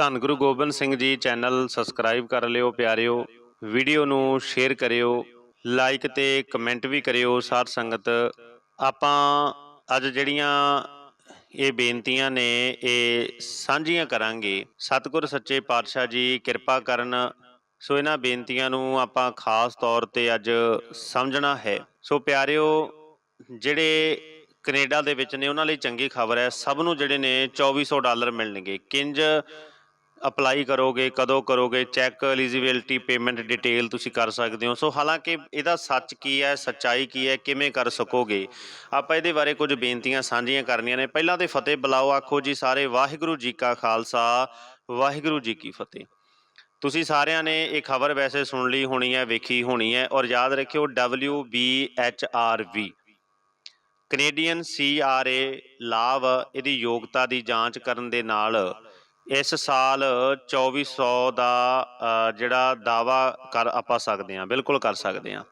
ਧੰਨ Guru Gobind Singh ji channel subscribe ਕਰ ਲਿਓ ਪਿਆਰਿਓ। ਵੀਡੀਓ ਨੂੰ ਸ਼ੇਅਰ ਕਰਿਓ ਲਾਈਕ ਤੇ ਕਮੈਂਟ ਵੀ ਕਰਿਓ ਸਾਧ ਸੰਗਤ। ਆਪਾਂ ਅੱਜ ਜਿਹੜੀਆਂ ਇਹ ਬੇਨਤੀਆਂ ਨੇ, ਇਹ ਸਾਂਝੀਆਂ ਕਰਾਂਗੇ। ਸਤਿਗੁਰ ਸੱਚੇ ਪਾਤਸ਼ਾਹ ਜੀ ਕਿਰਪਾ ਕਰਨ, ਸੋ ਇਹਨਾਂ ਬੇਨਤੀਆਂ ਨੂੰ ਆਪਾਂ ਖਾਸ ਤੌਰ ਤੇ ਅੱਜ ਸਮਝਣਾ ਹੈ। ਸੋ ਪਿਆਰਿਓ, ਜਿਹੜੇ ਕੈਨੇਡਾ ਦੇ ਵਿੱਚ ਨੇ, ਉਹਨਾਂ ਲਈ ਚੰਗੀ ਖਬਰ ਹੈ। ਸਭ ਨੂੰ ਜਿਹੜੇ ਨੇ 2400 ਡਾਲਰ ਮਿਲਣਗੇ। ਕਿੰਜ ਅਪਲਾਈ ਕਰੋਗੇ, ਕਦੋਂ ਕਰੋਗੇ ਚੈੱਕ ਐਲੀਜੀਬਿਲਟੀ ਪੇਮੈਂਟ ਡਿਟੇਲ ਤੁਸੀਂ ਕਰ ਸਕਦੇ ਹੋ। ਸੋ ਹਾਲਾਂਕਿ ਇਹਦਾ ਸੱਚ ਕੀ ਹੈ, ਸੱਚਾਈ ਕੀ ਹੈ, ਕਿਵੇਂ ਕਰ ਸਕੋਗੇ? ਆਪਾਂ ਇਹਦੇ ਬਾਰੇ ਕੁਝ ਬੇਨਤੀਆਂ ਸਾਂਝੀਆਂ ਕਰਨੀਆਂ ਨੇ। ਪਹਿਲਾਂ ਤੇ ਫਤਿਹ, ਬੁਲਾਓ, ਆਖੋ ਜੀ ਸਾਰੇ, ਵਾਹਿਗੁਰੂ ਜੀ ਕਾ ਖਾਲਸਾ, ਵਾਹਿਗੁਰੂ ਜੀ ਕੀ ਫਤਿਹ। ਤੁਸੀਂ ਸਾਰਿਆਂ ਨੇ ਇਹ ਖਬਰ ਵੈਸੇ ਸੁਣ ਲਈ ਹੋਣੀ ਹੈ, ਵੇਖੀ ਹੋਣੀ ਹੈ, ਔਰ ਯਾਦ ਰੱਖਿਓ WBHRV ਕੈਨੇਡੀਅਨ CRA ਲਾਭ ਇਹਦੀ ਯੋਗਤਾ ਦੀ ਜਾਂਚ ਕਰਨ ਦੇ ਨਾਲ ਇਸ ਸਾਲ 2400 ਦਾ ਜਿਹੜਾ ਦਾਵਾ ਕਰ ਆਪਾਂ ਸਕਦੇ ਹਾਂ, ਬਿਲਕੁਲ ਕਰ ਸਕਦੇ ਹਾਂ।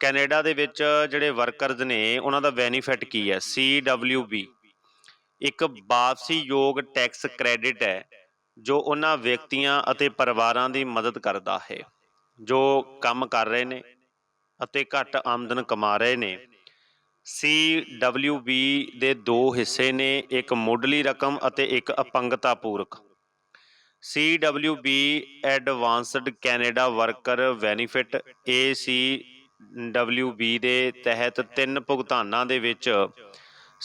ਕੈਨੇਡਾ ਦੇ ਵਿੱਚ ਜਿਹੜੇ ਵਰਕਰਜ਼ ਨੇ, ਉਹਨਾਂ ਦਾ ਬੈਨੀਫਿਟ ਕੀ ਹੈ? CWB ਇੱਕ ਵਾਪਸੀ ਯੋਗ ਟੈਕਸ ਕ੍ਰੈਡਿਟ ਹੈ, ਜੋ ਉਹਨਾਂ ਵਿਅਕਤੀਆਂ ਅਤੇ ਪਰਿਵਾਰਾਂ ਦੀ ਮਦਦ ਕਰਦਾ ਹੈ, ਜੋ ਕੰਮ ਕਰ ਰਹੇ ਨੇ ਅਤੇ ਘੱਟ ਆਮਦਨ ਕਮਾ ਰਹੇ ਨੇ। CWB ਦੇ ਦੋ ਹਿੱਸੇ ਨੇ, ਇੱਕ ਮੁੱਢਲੀ ਰਕਮ ਅਤੇ ਇੱਕ ਅਪੰਗਤਾ ਪੂਰਕ। CWB advanced Canada worker benefit ACWB ਦੇ ਤਹਿਤ ਤਿੰਨ ਭੁਗਤਾਨਾਂ ਦੇ ਵਿੱਚ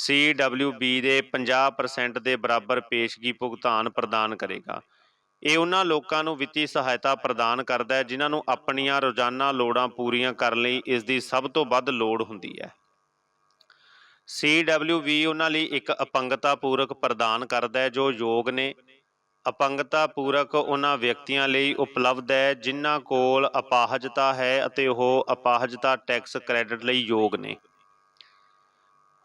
CWB ਦੇ 50% ਦੇ ਬਰਾਬਰ ਪੇਸ਼ਗੀ ਭੁਗਤਾਨ ਪ੍ਰਦਾਨ ਕਰੇਗਾ। ਇਹ ਉਹਨਾਂ ਲੋਕਾਂ ਨੂੰ ਵਿੱਤੀ ਸਹਾਇਤਾ ਪ੍ਰਦਾਨ ਕਰਦਾ ਹੈ, ਜਿਨ੍ਹਾਂ ਨੂੰ ਆਪਣੀਆਂ ਰੋਜ਼ਾਨਾ ਲੋੜਾਂ ਪੂਰੀਆਂ ਕਰਨ ਲਈ ਇਸ ਦੀ ਸਭ ਤੋਂ ਵੱਧ ਲੋੜ ਹੁੰਦੀ ਹੈ। CWB ਉਹਨਾਂ ਲਈ ਇੱਕ ਅਪੰਗਤਾ ਪੂਰਕ ਪ੍ਰਦਾਨ ਕਰਦਾ ਹੈ, ਜੋ ਯੋਗ ਨੇ। ਅਪੰਗਤਾ ਪੂਰਕ ਉਹਨਾਂ ਵਿਅਕਤੀਆਂ ਲਈ ਉਪਲਬਧ ਹੈ, ਜਿਨ੍ਹਾਂ ਕੋਲ ਅਪਾਹਜਤਾ ਹੈ ਅਤੇ ਉਹ ਅਪਾਹਜਤਾ ਟੈਕਸ ਕ੍ਰੈਡਿਟ ਲਈ ਯੋਗ ਨੇ।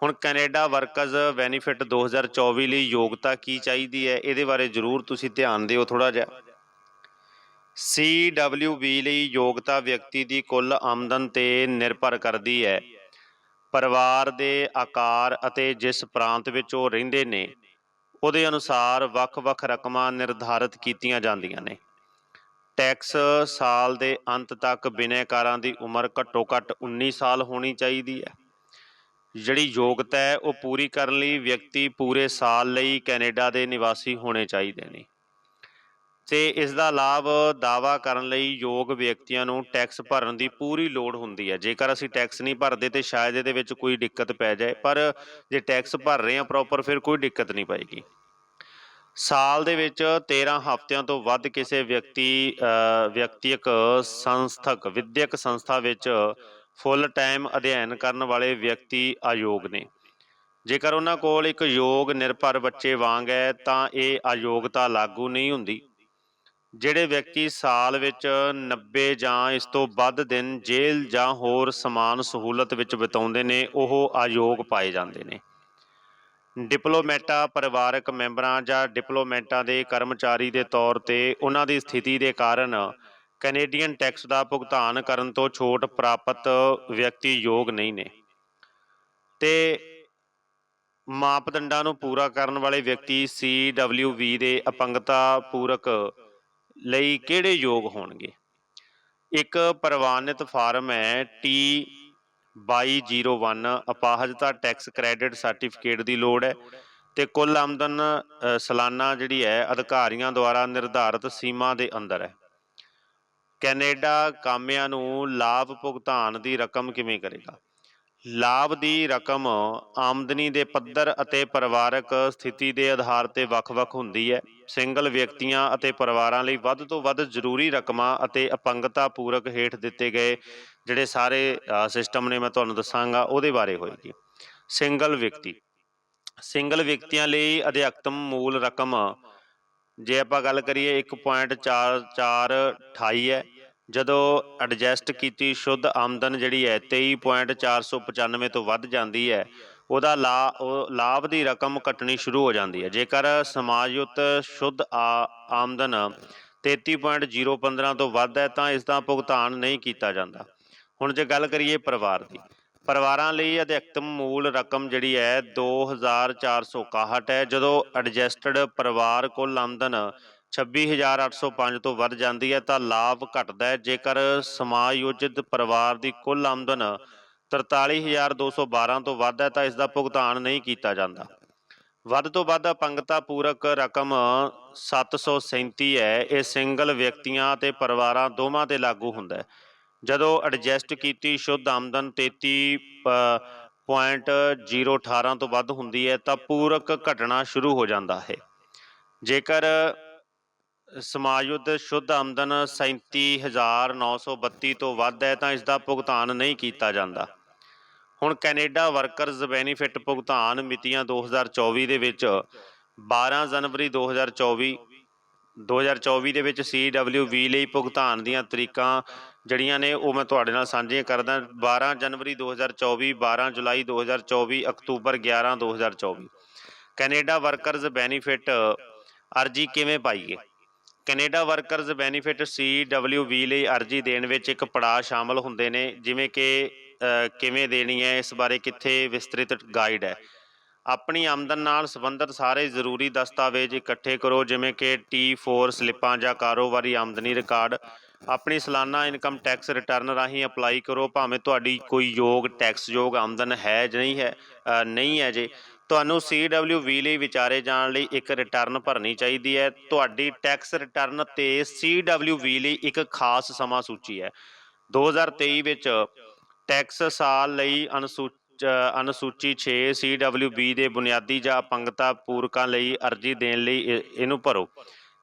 ਹੁਣ ਕੈਨੇਡਾ ਵਰਕਰਜ਼ ਬੈਨੀਫਿਟ 2024 ਲਈ ਯੋਗਤਾ ਕੀ ਚਾਹੀਦੀ ਹੈ? ਇਹਦੇ ਬਾਰੇ ਜ਼ਰੂਰ ਤੁਸੀਂ ਧਿਆਨ ਦਿਓ ਥੋੜਾ ਜਿਹਾ। CWB ਲਈ ਯੋਗਤਾ ਵਿਅਕਤੀ ਦੀ ਕੁੱਲ ਆਮਦਨ ਤੇ ਨਿਰਭਰ ਕਰਦੀ ਹੈ। ਪਰਿਵਾਰ ਦੇ ਆਕਾਰ ਅਤੇ ਜਿਸ ਪ੍ਰਾਂਤ ਵਿੱਚ ਉਹ ਰਹਿੰਦੇ ਨੇ, ਉਹਦੇ ਅਨੁਸਾਰ ਵੱਖ-ਵੱਖ ਰਕਮਾਂ ਨਿਰਧਾਰਿਤ ਕੀਤੀਆਂ ਜਾਂਦੀਆਂ ਨੇ। ਟੈਕਸ ਸਾਲ ਦੇ ਅੰਤ ਤੱਕ ਬਿਨੈਕਾਰਾਂ ਦੀ ਉਮਰ ਘੱਟੋ-ਘੱਟ 19 ਸਾਲ ਹੋਣੀ ਚਾਹੀਦੀ ਹੈ। ਜਿਹੜੀ ਯੋਗਤਾ ਹੈ, ਉਹ ਪੂਰੀ ਕਰਨ ਲਈ ਵਿਅਕਤੀ ਪੂਰੇ ਸਾਲ ਲਈ ਕੈਨੇਡਾ ਦੇ ਨਿਵਾਸੀ ਹੋਣੇ ਚਾਹੀਦੇ ਨੇ। ਤੇ ਇਸ ਦਾ ਲਾਭ ਦਾਵਾ ਕਰਨ ਲਈ ਯੋਗ ਵਿਅਕਤੀਆਂ ਨੂੰ ਟੈਕਸ ਭਰਨ ਦੀ ਪੂਰੀ ਲੋੜ ਹੁੰਦੀ ਹੈ। ਜੇਕਰ ਅਸੀਂ ਟੈਕਸ ਨਹੀਂ ਭਰਦੇ ਤੇ ਸ਼ਾਇਦ ਇਹਦੇ ਵਿੱਚ ਕੋਈ ਦਿੱਕਤ ਪੈ ਜਾਏ, ਪਰ ਜੇ ਟੈਕਸ ਭਰ ਰਹੇ ਹਾਂ ਪ੍ਰੋਪਰ ਫਿਰ ਕੋਈ ਦਿੱਕਤ ਨਹੀਂ ਪਏਗੀ। ਸਾਲ ਦੇ ਵਿੱਚ 13 ਹਫ਼ਤਿਆਂ ਤੋਂ ਵੱਧ ਕਿਸੇ ਵਿਅਕਤੀ ਵਿਅਕਤੀਕ ਸੰਸਥਕ, ਵਿਦਿਅਕ ਸੰਸਥਾ ਵਿੱਚ ਫੁੱਲ ਟਾਈਮ ਅਧਿਐਨ ਕਰਨ ਵਾਲੇ ਵਿਅਕਤੀ ਅਯੋਗ ਨੇ। ਜੇਕਰ ਉਹਨਾਂ ਕੋਲ ਇੱਕ ਯੋਗ ਨਿਰਭਰ ਬੱਚੇ ਵਾਂਗ ਹੈ, ਤਾਂ ਇਹ ਅਯੋਗਤਾ ਲਾਗੂ ਨਹੀਂ ਹੁੰਦੀ। ਜਿਹੜੇ ਵਿਅਕਤੀ ਸਾਲ ਵਿੱਚ 90 ਜਾਂ ਇਸ ਤੋਂ ਵੱਧ ਦਿਨ ਜੇਲ੍ਹ ਜਾਂ ਹੋਰ ਸਮਾਨ ਸਹੂਲਤ ਵਿੱਚ ਬਿਤਾਉਂਦੇ ਨੇ, ਉਹ ਅਯੋਗ ਪਾਏ ਜਾਂਦੇ ਨੇ। ਡਿਪਲੋਮੈਟਾ, ਪਰਿਵਾਰਕ ਮੈਂਬਰਾਂ ਜਾਂ ਡਿਪਲੋਮੈਟਾਂ ਦੇ ਕਰਮਚਾਰੀ ਦੇ ਤੌਰ ਤੇ ਉਹਨਾਂ ਦੀ ਸਥਿਤੀ ਦੇ ਕਾਰਨ ਕੈਨੇਡੀਅਨ ਟੈਕਸ ਦਾ ਭੁਗਤਾਨ ਕਰਨ ਤੋਂ ਛੋਟ ਪ੍ਰਾਪਤ ਵਿਅਕਤੀ ਯੋਗ ਨਹੀਂ ਨੇ। ਤੇ ਮਾਪਦੰਡਾਂ ਨੂੰ ਪੂਰਾ ਕਰਨ ਵਾਲੇ ਵਿਅਕਤੀ CWV ਦੇ ਅਪੰਗਤਾ ਪੂਰਕ ਲਈ ਕਿਹੜੇ ਯੋਗ ਹੋਣਗੇ? ਇੱਕ ਪ੍ਰਵਾਨਿਤ ਫਾਰਮ ਹੈ T 2201 ਅਪਾਹਜਤਾ ਟੈਕਸ ਕ੍ਰੈਡਿਟ ਸਰਟੀਫਿਕੇਟ ਦੀ ਲੋੜ ਹੈ ਤੇ ਕੁੱਲ ਆਮਦਨ ਅ, ਸਾਲਾਨਾ ਜਿਹੜੀ ਹੈ ਅਧਿਕਾਰੀਆਂ ਦੁਆਰਾ ਨਿਰਧਾਰਤ ਸੀਮਾ ਦੇ ਅੰਦਰ ਹੈ। ਕੈਨੇਡਾ ਕਾਮਿਆਂ ਨੂੰ ਲਾਭ ਭੁਗਤਾਨ ਦੀ ਰਕਮ ਕਿਵੇਂ ਕਰੇਗਾ? ਲਾਭ ਦੀ ਰਕਮ ਆਮਦਨੀ ਦੇ ਪੱਧਰ ਅਤੇ ਪਰਿਵਾਰਕ ਸਥਿਤੀ ਦੇ ਆਧਾਰ ਤੇ ਵੱਖ-ਵੱਖ ਹੁੰਦੀ ਹੈ। ਸਿੰਗਲ ਵਿਅਕਤੀਆਂ ਅਤੇ ਪਰਿਵਾਰਾਂ ਲਈ ਵੱਧ ਤੋਂ ਵੱਧ ਜ਼ਰੂਰੀ ਰਕਮਾਂ ਅਤੇ ਅਪੰਗਤਾ ਪੂਰਕ ਹੇਠ ਦਿੱਤੇ ਗਏ ਜਿਹੜੇ ਸਾਰੇ ਸਿਸਟਮ ਨੇ ਮੈਂ ਤੁਹਾਨੂੰ ਦੱਸਾਂਗਾ, ਉਹਦੇ ਬਾਰੇ ਹੋਏਗੀ। ਸਿੰਗਲ ਵਿਅਕਤੀ। ਸਿੰਗਲ ਵਿਅਕਤੀਆਂ ਲਈ ਅਧਿਕਤਮ ਮੂਲ ਰਕਮ, ਜੇ ਆਪਾਂ ਗੱਲ ਕਰੀਏ 1.4428 ਹੈ ਜਦੋਂ ਐਡਜਸਟ ਕੀਤੀ ਸ਼ੁੱਧ ਆਮਦਨ ਜਿਹੜੀ ਹੈ 23.495 ਤੋਂ ਵੱਧ ਜਾਂਦੀ ਹੈ, ਉਹਦਾ ਲਾ ਲਾਭ ਦੀ ਰਕਮ ਘਟਣੀ ਸ਼ੁਰੂ ਹੋ ਜਾਂਦੀ ਹੈ। ਜੇਕਰ ਸਮਾਜਯੁਤ ਸ਼ੁੱਧ ਆ- ਆਮਦਨ 33.015 ਤੋਂ ਵੱਧ ਹੈ, ਤਾਂ ਇਸ ਦਾ ਭੁਗਤਾਨ ਨਹੀਂ ਕੀਤਾ ਜਾਂਦਾ। ਹੁਣ ਜੇ ਗੱਲ ਕਰੀਏ ਪਰਿਵਾਰ ਦੀ, ਪਰਿਵਾਰਾਂ ਲਈ ਅਧਿਕਤਮ ਮੂਲ ਰਕਮ ਜਿਹੜੀ ਹੈ 2461 ਹੈ। ਜਦੋਂ ਐਡਜਸਟਡ ਪਰਿਵਾਰ ਕੁੱਲ ਆਮਦਨ 26805 ਤੋਂ ਵੱਧ ਜਾਂਦੀ ਹੈ, ਤਾਂ ਲਾਭ ਘਟਦਾ ਹੈ। ਜੇਕਰ ਸਮਾਯੋਜਿਤ ਪਰਿਵਾਰ ਦੀ ਕੁੱਲ ਆਮਦਨ 43212 ਤੋਂ ਵੱਧ ਹੈ, ਤਾਂ ਇਸ ਦਾ ਭੁਗਤਾਨ ਨਹੀਂ ਕੀਤਾ ਜਾਂਦਾ। ਵੱਧ ਤੋਂ ਵੱਧ ਅਪੰਗਤਾ ਪੂਰਕ ਰਕਮ 737 ਹੈ। ਇਹ ਸਿੰਗਲ ਵਿਅਕਤੀਆਂ ਅਤੇ ਪਰਿਵਾਰਾਂ ਦੋਵਾਂ ਤੇ ਲਾਗੂ ਹੁੰਦਾ ਹੈ। ਜਦੋਂ ਐਡਜਸਟ ਕੀਤੀ ਸ਼ੁੱਧ ਆਮਦਨ 33.018 ਤੋਂ ਵੱਧ ਹੁੰਦੀ ਹੈ, ਤਾਂ ਪੂਰਕ ਘਟਣਾ ਸ਼ੁਰੂ ਹੋ ਜਾਂਦਾ ਹੈ। ਜੇਕਰ ਸਮਾਯੁੱਧ ਸ਼ੁੱਧ ਆਮਦਨ 37932 ਤੋਂ ਵੱਧ ਹੈ ਤਾਂ ਇਸ ਦਾ ਭੁਗਤਾਨ ਨਹੀਂ ਕੀਤਾ ਜਾਂਦਾ। ਹੁਣ ਕੈਨੇਡਾ ਵਰਕਰਜ਼ ਬੈਨੀਫਿਟ ਭੁਗਤਾਨ ਮਿਤੀਆਂ 2024 ਦੇ ਵਿੱਚ 12 ਜਨਵਰੀ 2024 2024 ਦੇ ਵਿੱਚ CWV ਲਈ ਭੁਗਤਾਨ ਦੀਆਂ ਤਰੀਕਾਂ ਜਿਹੜੀਆਂ ਨੇ ਉਹ ਮੈਂ ਤੁਹਾਡੇ ਨਾਲ ਸਾਂਝੀਆਂ ਕਰਦਾ। 12 ਜਨਵਰੀ 2024 12 ਜੁਲਾਈ 2024 ਅਕਤੂਬਰ 11 2024 ਕੈਨੇਡਾ ਵਰਕਰਜ਼ ਬੈਨੀਫਿਟ ਅਰਜੀ ਕਿਵੇਂ ਪਾਈਏ? ਕੈਨੇਡਾ ਵਰਕਰਜ਼ ਬੈਨੀਫਿਟ CWV ਲਈ ਅਰਜੀ ਦੇਣ ਵਿੱਚ ਇੱਕ ਪੜਾਅ ਸ਼ਾਮਲ ਹੁੰਦੇ ਨੇ, ਜਿਵੇਂ ਕਿ ਕਿਵੇਂ ਦੇਣੀ ਹੈ, ਇਸ ਬਾਰੇ ਕਿੱਥੇ ਵਿਸਤ੍ਰਿਤ ਗਾਈਡ ਹੈ। ਆਪਣੀ ਆਮਦਨ ਨਾਲ ਸੰਬੰਧਿਤ ਸਾਰੇ ਜ਼ਰੂਰੀ ਦਸਤਾਵੇਜ਼ ਇਕੱਠੇ ਕਰੋ, ਜਿਵੇਂ ਕਿ T4 ਸਲਿੱਪਾਂ ਜਾਂ ਕਾਰੋਬਾਰੀ ਆਮਦਨੀ ਰਿਕਾਰਡ। ਆਪਣੀ ਸਾਲਾਨਾ ਇਨਕਮ ਟੈਕਸ ਰਿਟਰਨ ਰਾਹੀਂ ਅਪਲਾਈ ਕਰੋ, ਭਾਵੇਂ ਤੁਹਾਡੀ ਕੋਈ ਯੋਗ, ਟੈਕਸਯੋਗ ਆਮਦਨ ਹੈ ਜਾਂ ਨਹੀਂ ਹੈ ਨਹੀਂ ਹੈ ਜੇ। ਤੁਹਾਨੂੰ CWV ਲਈ ਵਿਚਾਰੇ ਜਾਣ ਲਈ ਇੱਕ ਰਿਟਰਨ ਭਰਨੀ ਚਾਹੀਦੀ ਹੈ। ਤੁਹਾਡੀ ਟੈਕਸ ਰਿਟਰਨ ਤੇ CWV ਲਈ ਇੱਕ ਖਾਸ ਸਮਾਂ ਸੂਚੀ ਹੈ। 2023 ਵਿੱਚ ਟੈਕਸ ਸਾਲ ਲਈ ਅਨੁਸੂਚ ਅ, ਅਨੁਸੂਚੀ 6 CWB ਦੇ ਬੁਨਿਆਦੀ ਜਾਂ ਅਪੰਗਤਾ ਪੂਰਕਾਂ ਲਈ ਅਰਜ਼ੀ ਦੇਣ ਲਈ ਇਹ- ਇਹਨੂੰ ਭਰੋ।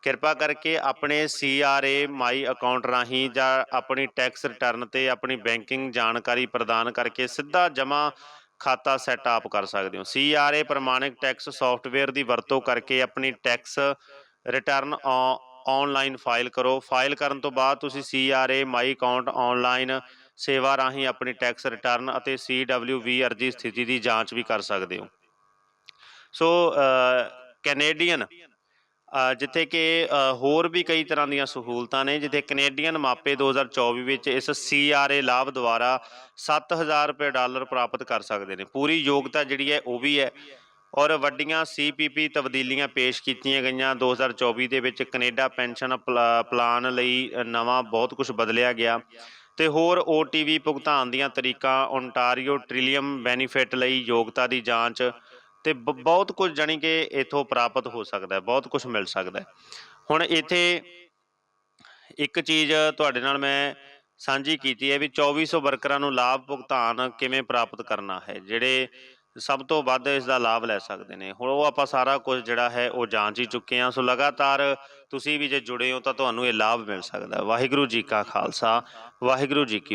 ਕਿਰਪਾ ਕਰਕੇ ਆਪਣੇ CRA ਮਾਈ ਅਕਾਊਂਟ ਰਾਹੀਂ ਜਾਂ ਆਪਣੀ ਟੈਕਸ ਰਿਟਰਨ ਤੇ ਆਪਣੀ ਬੈਂਕਿੰਗ ਜਾਣਕਾਰੀ ਪ੍ਰਦਾਨ ਕਰਕੇ ਸਿੱਧਾ ਜਮ੍ਹਾਂ ਖਾਤਾ ਸੈੱਟ ਅਪ ਕਰ ਸਕਦੇ ਹੋ। CRA ਪ੍ਰਮਾਣਿਕ ਟੈਕਸ ਸੌਫਟਵੇਅਰ ਦੀ ਵਰਤੋਂ ਕਰਕੇ ਆਪਣੀ ਟੈਕਸ ਰਿਟਰਨ ਆਨਲਾਈਨ ਫਾਈਲ ਕਰੋ। ਫਾਈਲ ਕਰਨ ਤੋਂ ਬਾਅਦ ਤੁਸੀਂ CRA ਮਾਈ ਅਕਾਊਂਟ ਆਨਲਾਈਨ ਸੇਵਾ ਰਾਹੀਂ ਆਪਣੀ ਟੈਕਸ ਰਿਟਰਨ ਅਤੇ CWV ਅਰਜ਼ੀ ਸਥਿਤੀ ਦੀ ਜਾਂਚ ਵੀ ਕਰ ਸਕਦੇ ਹੋ। ਸੋ ਕੈਨੇਡੀਅਨ ਜਿੱਥੇ ਕਿ ਹੋਰ ਵੀ ਕਈ ਤਰ੍ਹਾਂ ਦੀਆਂ ਸਹੂਲਤਾਂ ਨੇ, ਜਿੱਥੇ ਕੈਨੇਡੀਅਨ ਮਾਪੇ 2024 ਵਿੱਚ ਇਸ CRA ਲਾਭ ਦੁਆਰਾ 7000 ਰੁਪਏ ਡਾਲਰ ਪ੍ਰਾਪਤ ਕਰ ਸਕਦੇ ਨੇ। ਪੂਰੀ ਯੋਗਤਾ ਜਿਹੜੀ ਹੈ ਉਹ ਵੀ ਹੈ। ਔਰ ਵੱਡੀਆਂ CPP ਤਬਦੀਲੀਆਂ ਪੇਸ਼ ਕੀਤੀਆਂ ਗਈਆਂ। 2024 ਦੇ ਵਿੱਚ ਕੈਨੇਡਾ ਪੈਨਸ਼ਨ ਪਲਾ- ਪਲਾਨ ਲਈ ਨਵਾਂ ਬਹੁਤ ਕੁਝ ਬਦਲਿਆ ਗਿਆ। ਤੇ ਹੋਰ OTV ਭੁਗਤਾਨ ਦੀਆਂ ਤਰੀਕਾਂ ਓਨਟਾਰੀਓ ਟ੍ਰਿਲੀਅਮ ਬੈਨੀਫਿਟ ਲਈ ਯੋਗਤਾ ਦੀ ਜਾਂਚ ਤੇ ਬ- ਬਹੁਤ ਕੁਝ ਜਾਣੀ ਕਿ ਇਥੋਂ ਪ੍ਰਾਪਤ ਹੋ ਸਕਦਾ ਹੈ, ਬਹੁਤ ਕੁਝ ਮਿਲ ਸਕਦਾ ਹੈ। ਹੁਣ ਇੱਥੇ ਇੱਕ ਚੀਜ਼ ਤੁਹਾਡੇ ਨਾਲ ਮੈਂ ਸਾਂਝੀ ਕੀਤੀ ਹੈ ਵੀ 2400 ਵਰਕਰਾਂ ਨੂੰ ਲਾਭ ਭੁਗਤਾਨ ਕਿਵੇਂ ਪ੍ਰਾਪਤ ਕਰਨਾ ਹੈ, ਜਿਹੜੇ ਸਭ ਤੋਂ ਵੱਧ ਇਸ ਦਾ ਲਾਭ ਲੈ ਸਕਦੇ ਨੇ। ਹੁਣ ਉਹ ਆਪਾਂ ਸਾਰਾ ਕੁਝ ਜਿਹੜਾ ਹੈ ਉਹ ਜਾਂਚ ਹੀ ਚੁੱਕੇ ਹਾਂ। ਸੋ ਲਗਾਤਾਰ ਤੁਸੀਂ ਵੀ ਜੇ ਜੁੜੇ ਹੋ ਤਾਂ ਤੁਹਾਨੂੰ ਇਹ ਲਾਭ ਮਿਲ ਸਕਦਾ ਵਾਹਿਗੁਰੂ ਜੀ ਕਾ ਖਾਲਸਾ, ਵਾਹਿਗੁਰੂ ਜੀ ਕੀ